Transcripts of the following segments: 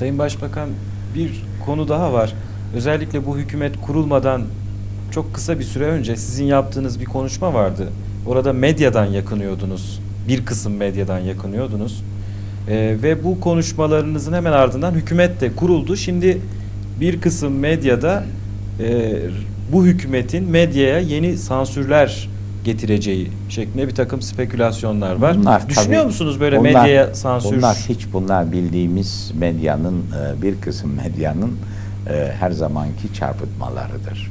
Sayın Başbakan bir konu daha var. Özellikle bu hükümet kurulmadan çok kısa bir süre önce sizin yaptığınız bir konuşma vardı. Orada medyadan yakınıyordunuz. Bir kısım medyadan yakınıyordunuz. Ee, ve bu konuşmalarınızın hemen ardından hükümet de kuruldu. Şimdi bir kısım medyada e, bu hükümetin medyaya yeni sansürler getireceği şeklinde bir takım spekülasyonlar var. Bunlar Düşünüyor tabii- musunuz böyle bunlar- medyaya sansür? Bunlar hiç bunlar bildiğimiz medyanın e, bir kısım medyanın e, her zamanki çarpıtmalarıdır.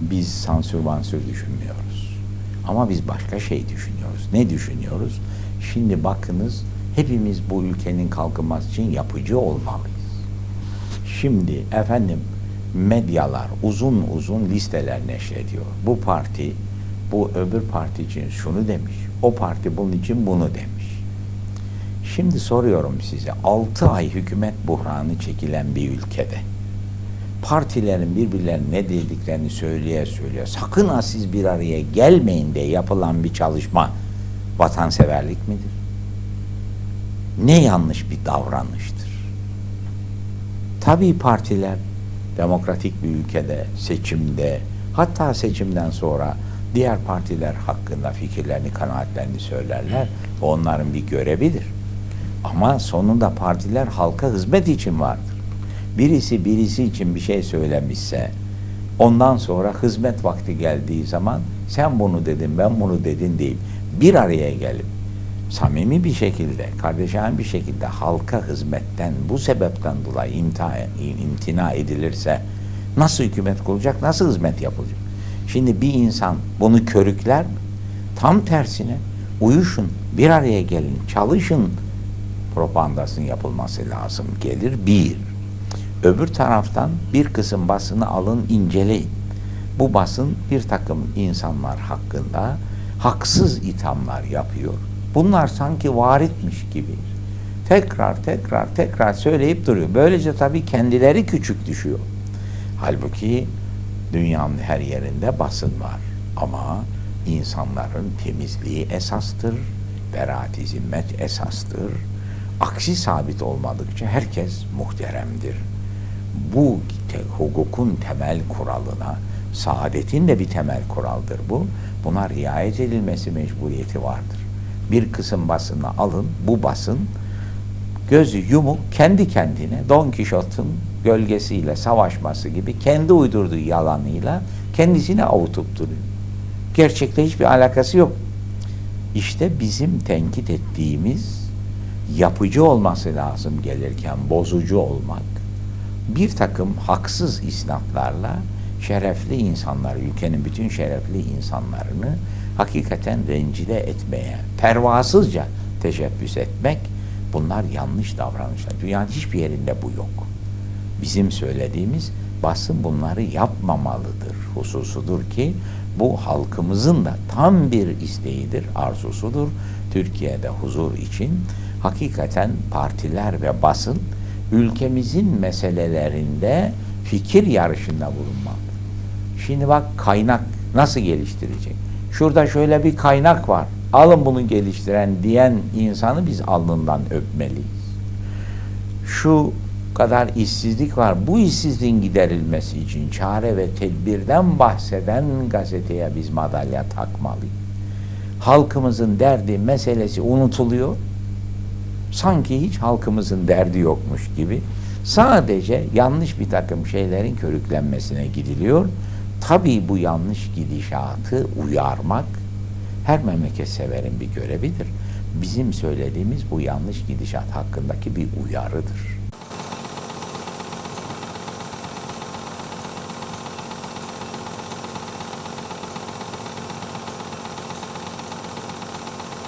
Biz sansür mansür düşünmüyoruz. Ama biz başka şey düşünüyoruz. Ne düşünüyoruz? Şimdi bakınız hepimiz bu ülkenin kalkınması için yapıcı olmalıyız. Şimdi efendim medyalar uzun uzun listeler neşrediyor. Bu parti bu öbür parti için şunu demiş. O parti bunun için bunu demiş. Şimdi soruyorum size 6 ay hükümet buhranı çekilen bir ülkede partilerin birbirlerine ne dediklerini söyleye söyleye sakın ha siz bir araya gelmeyin diye yapılan bir çalışma vatanseverlik midir? Ne yanlış bir davranıştır? Tabii partiler demokratik bir ülkede, seçimde, hatta seçimden sonra diğer partiler hakkında fikirlerini, kanaatlerini söylerler. Onların bir görevidir. Ama sonunda partiler halka hizmet için vardır. Birisi birisi için bir şey söylemişse, ondan sonra hizmet vakti geldiği zaman sen bunu dedin, ben bunu dedin değil. Bir araya gelip samimi bir şekilde, kardeşane bir şekilde halka hizmetten bu sebepten dolayı imtina, imtina edilirse nasıl hükümet kurulacak, nasıl hizmet yapılacak? Şimdi bir insan bunu körükler mi? Tam tersine uyuşun, bir araya gelin, çalışın propagandasının yapılması lazım gelir bir. Öbür taraftan bir kısım basını alın inceleyin. Bu basın bir takım insanlar hakkında haksız ithamlar yapıyor. Bunlar sanki varitmiş gibi. Tekrar tekrar tekrar söyleyip duruyor. Böylece tabii kendileri küçük düşüyor. Halbuki dünyanın her yerinde basın var. Ama insanların temizliği esastır, beraat zimmet esastır. Aksi sabit olmadıkça herkes muhteremdir. Bu te, hukukun temel kuralına, saadetin de bir temel kuraldır bu. Buna riayet edilmesi mecburiyeti vardır. Bir kısım basını alın, bu basın gözü yumuk kendi kendine Don Kişot'un gölgesiyle savaşması gibi kendi uydurduğu yalanıyla kendisini avutup duruyor. Gerçekte hiçbir alakası yok. İşte bizim tenkit ettiğimiz yapıcı olması lazım gelirken bozucu olmak, bir takım haksız isnatlarla şerefli insanlar, ülkenin bütün şerefli insanlarını hakikaten rencide etmeye, pervasızca teşebbüs etmek, bunlar yanlış davranışlar. Dünyanın hiçbir yerinde bu yok. Bizim söylediğimiz basın bunları yapmamalıdır hususudur ki bu halkımızın da tam bir isteğidir, arzusudur. Türkiye'de huzur için hakikaten partiler ve basın ülkemizin meselelerinde fikir yarışında bulunmalı. Şimdi bak kaynak nasıl geliştirecek? Şurada şöyle bir kaynak var. Alın bunu geliştiren diyen insanı biz alnından öpmeliyiz. Şu kadar işsizlik var. Bu işsizliğin giderilmesi için çare ve tedbirden bahseden gazeteye biz madalya takmalıyız. Halkımızın derdi, meselesi unutuluyor. Sanki hiç halkımızın derdi yokmuş gibi. Sadece yanlış bir takım şeylerin körüklenmesine gidiliyor. Tabii bu yanlış gidişatı uyarmak her memleket severin bir görevidir. Bizim söylediğimiz bu yanlış gidişat hakkındaki bir uyarıdır.